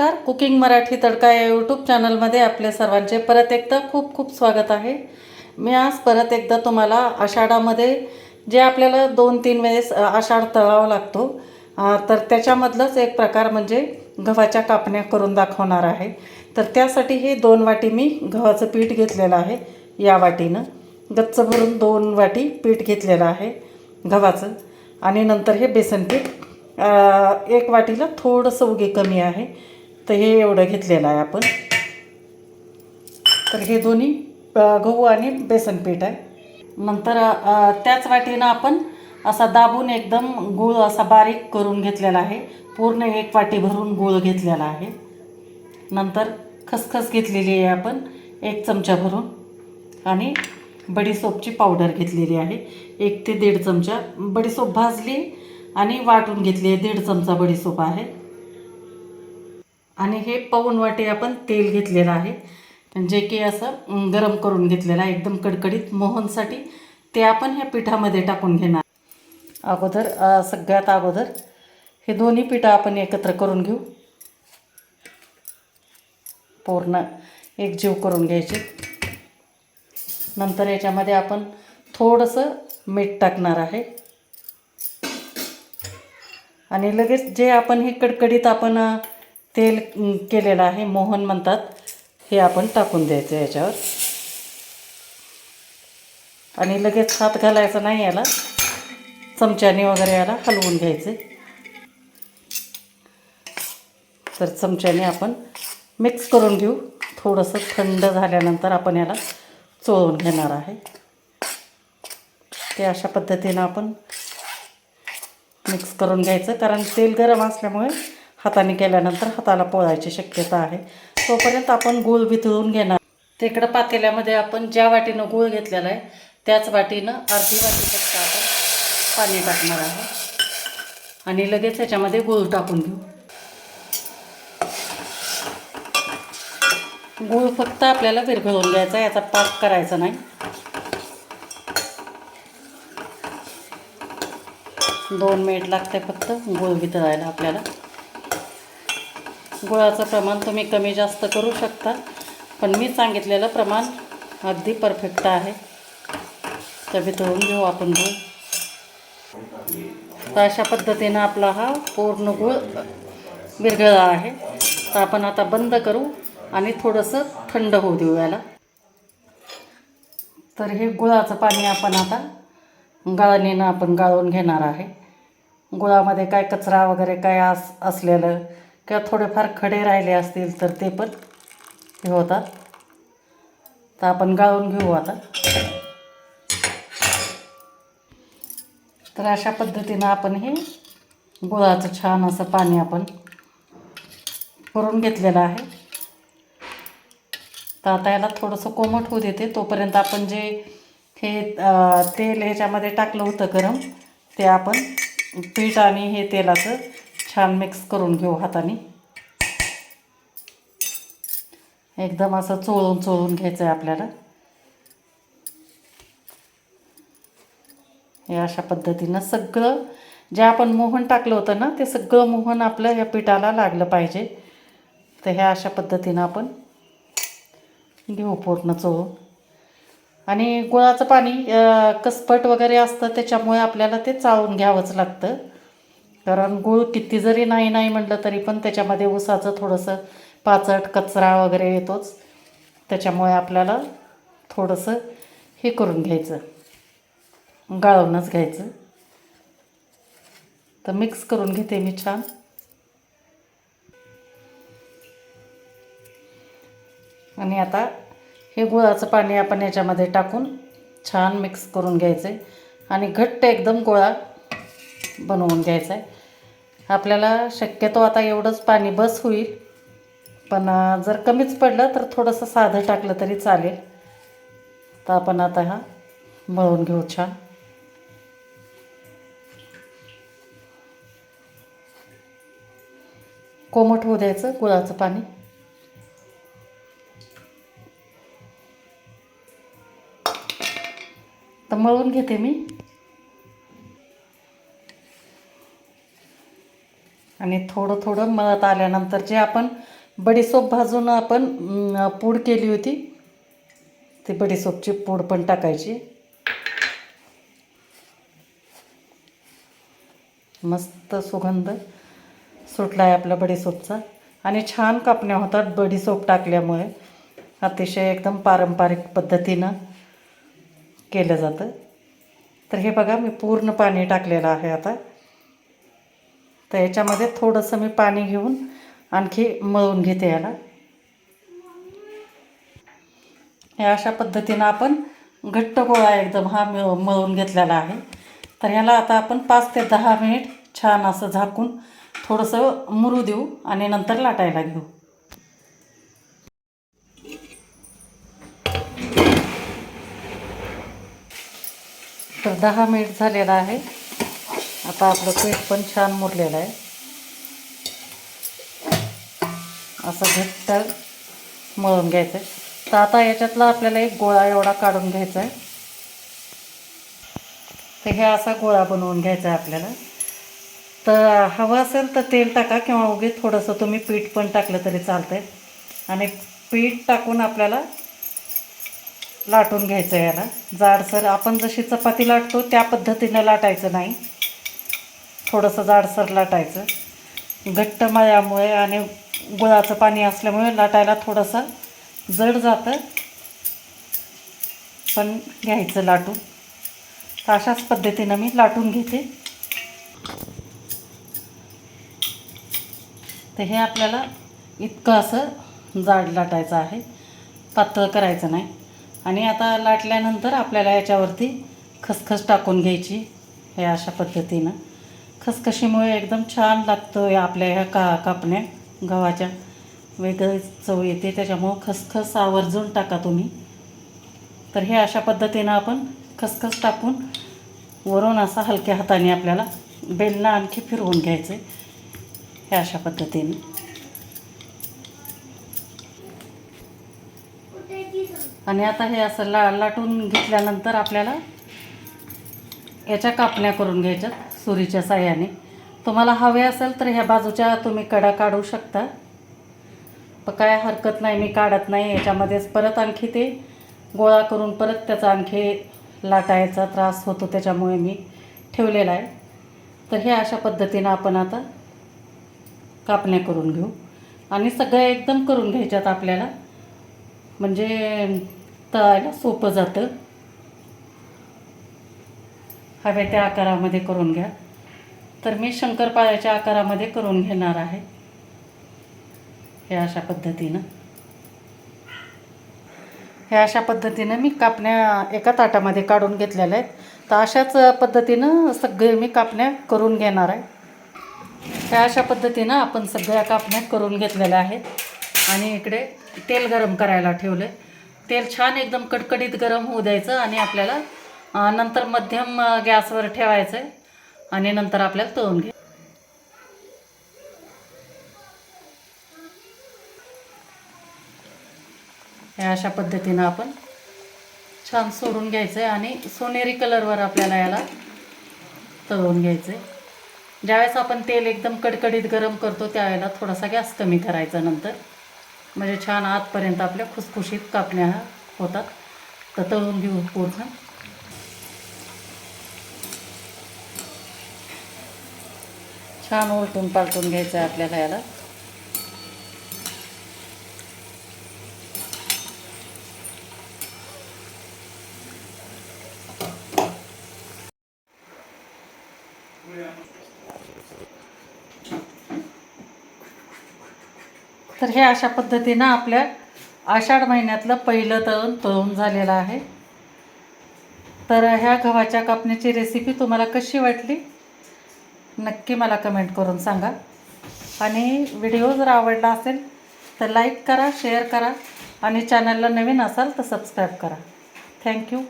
नमस्कार. कुकिंग मराठी तडका या यूट्यूब चॅनलमध्ये आपले सर्वांचे परत एकदा खूप खूप स्वागत आहे. मी आज परत एकदा तुम्हाला आषाढामध्ये जे आपल्याला दोन तीन वेळेस आषाढ तळावा लागतो तर त्याच्यामधलंच एक प्रकार म्हणजे गव्हाच्या कापण्या करून दाखवणार आहे. तर त्यासाठी हे दोन वाटी मी गव्हाचं पीठ घेतलेलं आहे या वाटीनं. गच्च भरून दोन वाटी पीठ घेतलेलं आहे गव्हाचं. आणि नंतर हे बेसन पीठ एक वाटीला थोडंसं उगे कमी आहे. तर हे एवढं घेतलेलं आहे आपण. तर हे दोन्ही गहू आणि बेसन पीठ आहे. नंतर त्याच वाटीनं आपण असा दाबून एकदम गूळ असा बारीक करून घेतलेला आहे. पूर्ण एक वाटी भरून गूळ घेतलेला आहे. नंतर खसखस घेतलेली आहे आपण एक चमचा भरून. आणि बडीसोपची पावडर घेतलेली आहे. एक ते दीड चमचा बडीसोप भाजली आणि वाटून घेतली आहे. दीड चमचा बडीसोप आहे. आणि हे पाऊण वाटे आपण तेल घेतलेलं आहे. जे की असं गरम करून घेतलेलं आहे एकदम कडकडीत मोहनसाठी ते आपण ह्या पिठामध्ये टाकून घेणार. अगोदर सगळ्यात अगोदर हे दोन्ही पिठं आपण एकत्र करून घेऊ. पूर्ण एकजीव करून घ्यायचे. नंतर याच्यामध्ये आपण थोडंसं मीठ टाकणार आहे. आणि लगेच जे आपण हे कडकडीत आपण तेल केलेलं आहे मोहन म्हणतात. हे आपण टाकून द्यायचं याच्यावर. आणि लगेच हात घालायचा नाही याला. चमच्याने वगैरे याला हलवून घ्यायचे. तर चमच्याने आपण मिक्स करून घेऊ. थोडंसं थंड झाल्यानंतर आपण याला चोळून घेणार आहे. ते अशा पद्धतीनं आपण मिक्स करून घ्यायचं. कारण तेल गरम असल्यामुळे हाताने केल्यानंतर हाताला पोळायची शक्यता आहे. तोपर्यंत आपण गूळ वितळून घेणार. तिकडं पातेल्यामध्ये आपण ज्या वाटीनं गूळ घेतलेला आहे त्याच वाटीनं अर्धी वाटी फक्त आपण पाणी टाकणार आहे. आणि लगेच ह्याच्यामध्ये गूळ टाकून घेऊ. गूळ फक्त आपल्याला विरघळून घ्यायचा याचा पाक करायचा नाही. दोन मिनिट लागते फक्त गूळ वितळायला आपल्याला. गुळाचं प्रमाण तुम्ही कमी जास्त करू शकता. पण मी सांगितलेलं प्रमाण अगदी परफेक्ट आहे. तर धुवून घेऊ आपण गूळ. तर अशा पद्धतीनं आपला हा पूर्ण गुळ विरघळला आहे. तर आपण आता बंद करू आणि थोडंसं थंड होऊ देऊ याला. तर हे गुळाचं पाणी आपण आता गाळणीनं आपण गाळून घेणार आहे. गुळामध्ये काय कचरा वगैरे काय अस असलेलं किंवा थोडेफार खडे राहिले असतील तर ते पण हे होतात. तर आपण गाळून घेऊ आता. तर अशा पद्धतीनं आपण हे गुळाचं छान असं पाणी आपण करून घेतलेलं आहे. तर आता याला थोडंसं कोमट होऊ देते. तोपर्यंत आपण जे हे तेल ह्याच्यामध्ये टाकलं होतं गरम ते आपण पीठ आणि हे तेलाचं छान मिक्स करून घेऊ हाताने. एकदम असं चोळून चोळून घ्यायचं आहे आपल्याला. हे अशा पद्धतीनं सगळं जे आपण मोहन टाकलं होतं ना ते सगळं मोहन आपलं ह्या पिठाला लागलं पाहिजे. तर ह्या अशा पद्धतीनं आपण घेऊ पूर्ण चोळून. आणि गुळाचं पाणी कसपट वगैरे असतं त्याच्यामुळे आपल्याला ते चाळून घ्यावंच लागतं. कारण गूळ किती जरी नाही नाही म्हटलं तरी पण त्याच्यामध्ये ऊसाचं थोडंसं पाचट कचरा वगैरे येतोच. त्याच्यामुळे आपल्याला थोडंसं हे करून घ्यायचं. गाळूनच घ्यायचं. तर मिक्स करून घेते मी छान. आणि आता हे गुळाचं पाणी आपण याच्यामध्ये टाकून छान मिक्स करून घ्यायचं. आहे आणि घट्ट एकदम गोळा बनवून घ्यायचा आहे. आपल्याला शक्यतो आता एवढंच पाणी बस होईल. पण जर कमीच पडलं तर थोडंसं साधं टाकलं तरी चालेल. तर आपण आता हा मळून घेऊ छान. कोमट होऊ द्यायचं गुळाचं पाणी. तर मळून घेते मी. आणि थोडं थोडं मळत आल्यानंतर जे आपण बडीसोप भाजून आपण पूड केली होती ती बडीसोपची पूड पण टाकायची. मस्त सुगंध सुटला आहे आपला बडीसोपचा. आणि छान कापण्या होतात बडीसोप टाकल्यामुळे. अतिशय एकदम पारंपरिक पद्धतीनं केलं जातं. तर हे बघा मी पूर्ण पाणी टाकलेलं आहे आता. तर याच्यामध्ये थोडंसं मी पाणी घेऊन आणखी मळून घेते याला. या अशा पद्धतीनं आपण घट्ट गोळा एकदम हा मळून घेतलेला आहे. तर ह्याला आता आपण पाच ते दहा मिनिट छान असं झाकून थोडंसं मुरू देऊ आणि नंतर लाटायला घेऊ. तर दहा मिनिट झालेलं आहे. आता आपलं पीठ पण छान मुरलेलं आहे. असं घट्ट मळून घ्यायचं आहे तर आता याच्यातला आपल्याला एक गोळा एवढा काढून घ्यायचा आहे तर हे असा गोळा बनवून घ्यायचा आहे आपल्याला. तर हवं असेल तर तेल टाका किंवा उगी थोडंसं तुम्ही पीठ पण टाकलं तरी चालतं आहे आणि पीठ टाकून आपल्याला लाटून घ्यायचं आहे याला. जाडसर आपण जशी चपाती लाटतो त्या पद्धतीनं लाटायचं नाही. थोडंसं जाडसर लाटायचं. घट्ट मळ्यामुळे आणि गुळाचं पाणी असल्यामुळे लाटायला थोडंसं जड जातं. पण घ्यायचं लाटून. तर अशाच पद्धतीनं मी लाटून घेते. तर हे आपल्याला इतकं असं जाड लाटायचं आहे. पातळ करायचं नाही. आणि आता लाटल्यानंतर आपल्याला याच्यावरती खसखस टाकून घ्यायची. हे अशा पद्धतीनं. खसखशीमुळे एकदम छान लागतं आपल्या ह्या का कापण्या. गव्हाच्या. वेगळी चव येते त्याच्यामुळं खसखस आवर्जून टाका तुम्ही. तर हे अशा पद्धतीनं आपण खसखस टाकून वरून असा हलक्या हाताने आपल्याला बेलनं आणखी फिरवून घ्यायचं. आहे हे अशा पद्धतीने. आणि आता हे असं ला लाटून घेतल्यानंतर आपल्याला याच्या कापण्या करून घ्यायच्यात. सुरीच्या साह्याने. तुम्हाला हवे असेल तर ह्या बाजूच्या तुम्ही कडा काढू शकता. पण काय हरकत नाही मी काढत नाही. याच्यामध्येच परत आणखी ते गोळा करून परत त्याचा आणखी लाटायचा त्रास होतो त्याच्यामुळे मी ठेवलेला आहे. तर हे अशा पद्धतीनं आपण आता कापण्या करून घेऊ. आणि सगळ्या एकदम करून घ्यायच्यात आपल्याला. म्हणजे तळायला सोपं जातं. हवे त्या आकारामध्ये करून घ्या. तर मी शंकरपाळ्याच्या आकारामध्ये करून घेणार आहे. हे अशा पद्धतीनं. हे अशा पद्धतीनं मी कापण्या एका ताटामध्ये काढून घेतलेल्या आहेत. तर अशाच पद्धतीनं सगळे मी कापण्या करून घेणार आहे. ह्या अशा पद्धतीनं आपण सगळ्या कापण्या करून घेतलेल्या आहेत. आणि इकडे तेल गरम करायला ठेवलं आहे तेल छान एकदम कडकडीत गरम होऊ द्यायचं आणि आपल्याला नंतर मध्यम गॅसवर ठेवायचं आहे आणि नंतर आपल्याला तळून घे अशा पद्धतीनं आपण छान सोडून घ्यायचं आहे आणि सोनेरी कलरवर आपल्याला याला तळून घ्यायचं आहे ज्यावेळेस आपण तेल एकदम कडकडीत गरम करतो त्यावेळेला थोडासा गॅस कमी करायचा नंतर. म्हणजे छान आतपर्यंत आपल्या खुसखुशीत कापण्या होतात. तर तळून घेऊ पूर्ण. छान उलटून पालटून घ्यायचं आहे आपल्याला याला. तर हे अशा पद्धतीनं आपल्या आषाढ महिन्यातलं पहिलं तळण तळून झालेलं आहे. तर ह्या गव्हाच्या कापण्याची रेसिपी तुम्हाला कशी वाटली? नक्की मला कमेंट करून सांगा. आणि व्हिडिओ जर आवडला असेल तर लाईक करा शेअर करा आणि चॅनलला नवीन असाल तर सबस्क्राईब करा. थँक्यू.